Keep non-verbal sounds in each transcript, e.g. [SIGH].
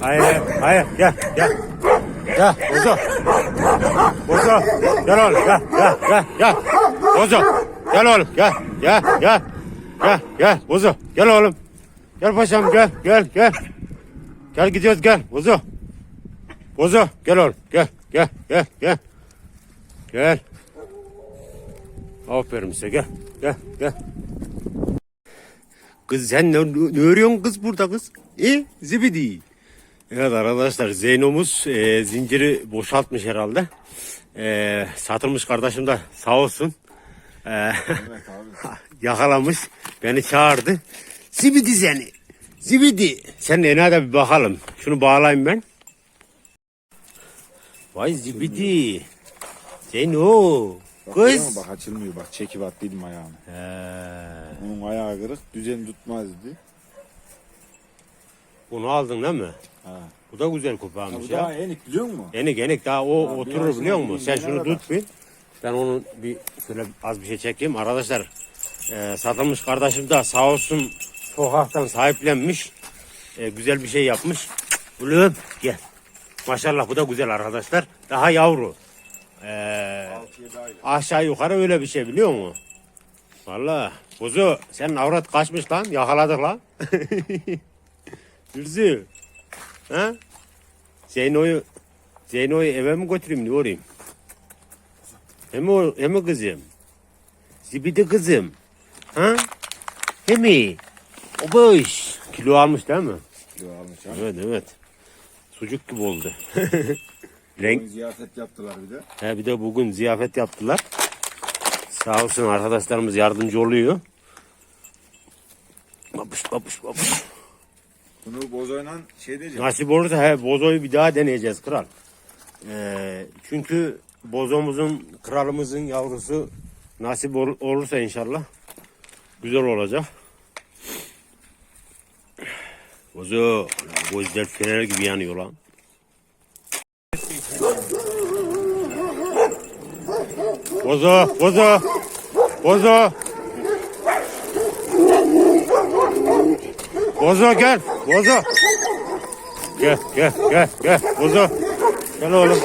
Hayır, hayır, gel, gel. Gel, Bozo. Bozo, gel oğlum, gel, gel, gel, gel. Bozo, gel oğlum, gel, gel, gel. Gel, gel, Bozo, gel oğlum. Gel paşam, gel, gel, gel. Gel gidiyoruz, gel, Bozo. Bozo, gel oğlum, gel, gel, gel, gel. Gel. Aferin size, gel, gel, gel. Kız sen ne, ne örüyorsun kız burada kız? E zibidi. Evet arkadaşlar Zeyno'muz e, zinciri boşaltmış herhalde. E, satılmış kardeşim de sağ olsun. E, [LAUGHS] yakalamış. Beni çağırdı. Zibidi seni. Zibidi. Sen de nerede bir bakalım. Şunu bağlayayım ben. Vay zibidi. Zeyno. Kız. Bak açılmıyor bak çekip attıydım ayağını. He, Onun ayağı kırık düzen tutmazdı. bunu aldın değil mi? Ha. Bu da güzel Ya kupağıymış bu ya. daha enik biliyor musun? Enik enik daha o Ha, oturur biliyor musun? Sen şunu tut bir. Ben onun bir şöyle az bir şey çekeyim. Arkadaşlar e, satılmış kardeşim de sağ olsun sokaktan sahiplenmiş. E, güzel bir şey yapmış. Oğlum gel. Maşallah bu da güzel arkadaşlar. Daha yavru. E, aşağı yukarı öyle bir şey biliyor musun? Valla. Kuzu senin avrat kaçmış lan. Yakaladık lan. [LAUGHS] Dürzü. Ha? Zeyno'yu Zeyno'yu eve mi götüreyim ne orayım? Hem o hem mi kızım? Zibidi kızım. Ha? Hem mi? O boş. Kilo almış değil mi? Yo almış ha. Evet evet. Sucuk gibi oldu. [LAUGHS] Bugün Renk. ziyafet yaptılar bir de. He bir de bugün ziyafet yaptılar. Sağ olsun arkadaşlarımız yardımcı oluyor. Babuş babuş babuş. Bunu bozoyla şey diyeceğim. Nasip olursa he, bozoyu bir daha deneyeceğiz kral. Ee, çünkü bozomuzun, kralımızın yavrusu nasip ol- olursa inşallah güzel olacak. Bozo, gözler fener gibi yanıyor lan. Bozo, bozo, bozo. Bozo gel, bozo. Gel gel gel gel Bozo. Gel oğlum.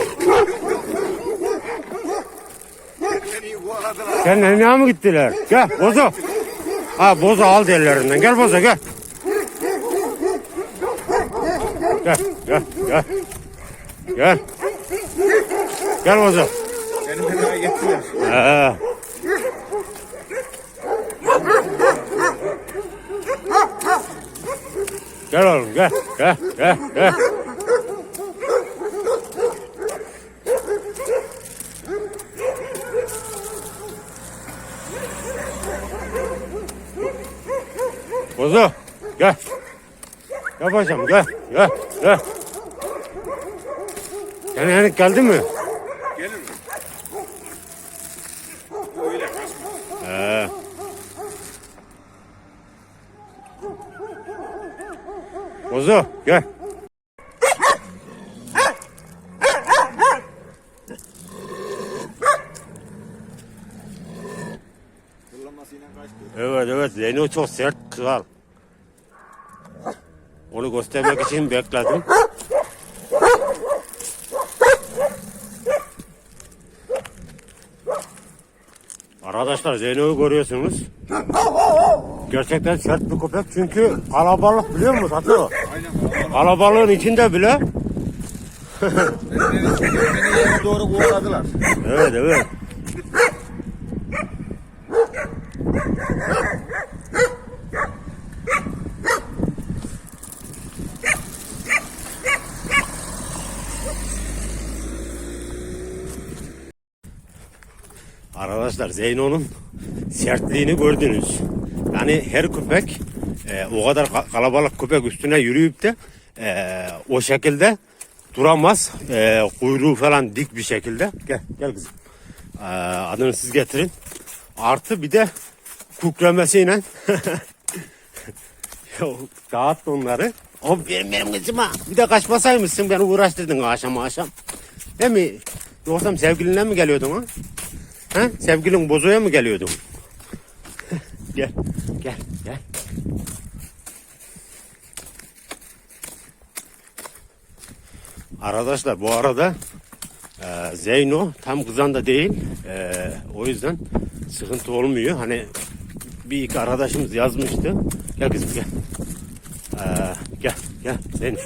Sen nereye mi gittiler? Gel Bozo. Ha Bozo al ellerinden. Gel Bozo gel. Gel gel gel. Gel. Gel Bozo. Benim elime getiriyor. He. Gel gel gel gel. Bozo gel. Paşam gel gel gel. Sen yani geldin mi? Gelir mi? Öyle kaçma. He. Bozo gel. Evet evet Zeyno çok sert kral. Onu göstermek için bekledim. Arkadaşlar Zeyno'yu görüyorsunuz. Gerçekten sert bir köpek çünkü kalabalık biliyor musun Tatlı? Kalabalığın içinde bile. Doğru kovaladılar. Evet evet. Arkadaşlar Zeyno'nun sertliğini gördünüz. Yani her köpek e, o kadar ka- kalabalık köpek üstüne yürüyüp de e, o şekilde duramaz. E, kuyruğu falan dik bir şekilde. Gel gel kızım. E, adını siz getirin. Artı bir de kukremesiyle [LAUGHS] dağıt onları. O benim benim kızıma. Bir de kaçmasaymışsın beni uğraştırdın akşam akşam. Değil mi? Yoksa sevgilinle mi geliyordun ha? Ha? Sevgilin bozoya mı geliyordun? Gel, gel, gel. Arkadaşlar bu arada e, Zeyno tam kızan da değil. E, o yüzden sıkıntı olmuyor. Hani bir iki arkadaşımız yazmıştı. Gel kızım gel. E, gel gel Zeyno.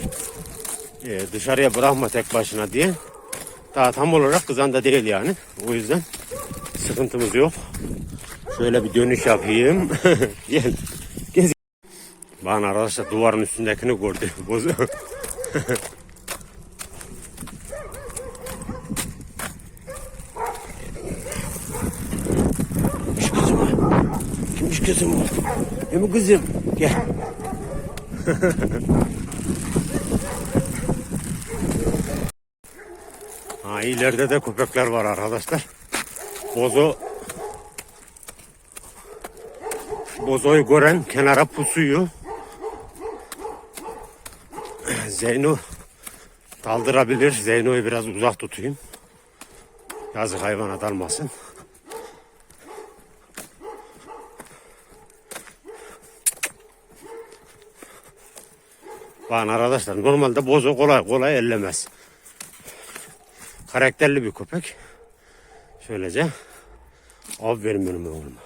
E, dışarıya bırakma tek başına diye. Daha tam olarak kızan da değil yani. O yüzden sıkıntımız yok. Şöyle bir dönüş yapayım. [LAUGHS] gel. Gel. Bakın arkadaşlar duvarın üstündekini gördü. [LAUGHS] Bozu. Kimmiş kızım o? Kimmiş kızım o? Ne mi kızım? Gel. [LAUGHS] ha ileride de köpekler var arkadaşlar. Bozo Bozo'yu gören kenara pusuyor. Zeyno daldırabilir. Zeyno'yu biraz uzak tutayım. Yazık hayvana dalmasın. Bakın arkadaşlar normalde bozo kolay kolay ellemez. Karakterli bir köpek. Şöylece. Aferin benim oğluma.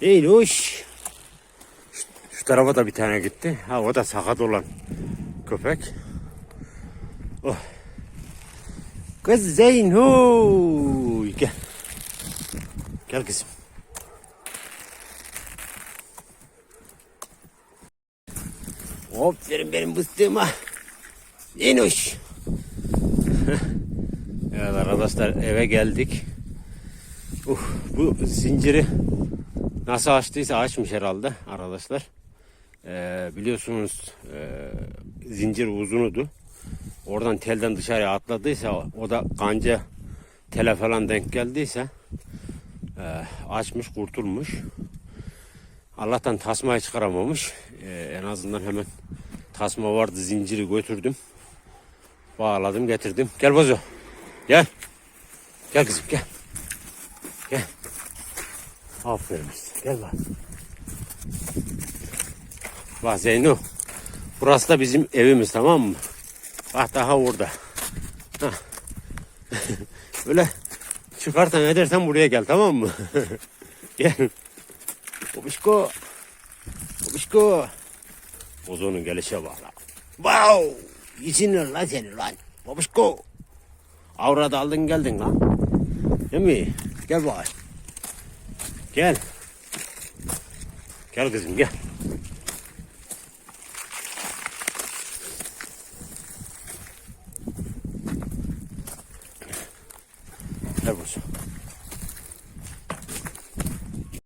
Değil hoş. Şu, tarafa da bir tane gitti. Ha o da sakat olan köpek. Oh. Kız Zeyno. Gel. Gel kızım. Aferin benim bıstığıma. Zeynoş. [LAUGHS] evet arkadaşlar eve geldik. Uh, bu zinciri nasıl açtıysa açmış herhalde arkadaşlar. Ee, biliyorsunuz e, zincir uzunudu. Oradan telden dışarıya atladıysa o da kanca tele falan denk geldiyse e, açmış kurtulmuş. Allah'tan tasmayı çıkaramamış. Ee, en azından hemen tasma vardı zinciri götürdüm. Bağladım getirdim. Gel bozo. Gel. Gel kızım gel. Gel. Aferin. Gel bak. Bak Zeyno. Burası da bizim evimiz tamam mı? Bak daha orada. [LAUGHS] Böyle çıkartan edersen buraya gel tamam mı? [LAUGHS] gel. Babişko. Babişko. Bozonun gelişe bak lan. Wow. İçinler lan seni lan. Babişko. Avrada aldın geldin lan. Değil mi? Gel bak. Gel. Gel kızım gel.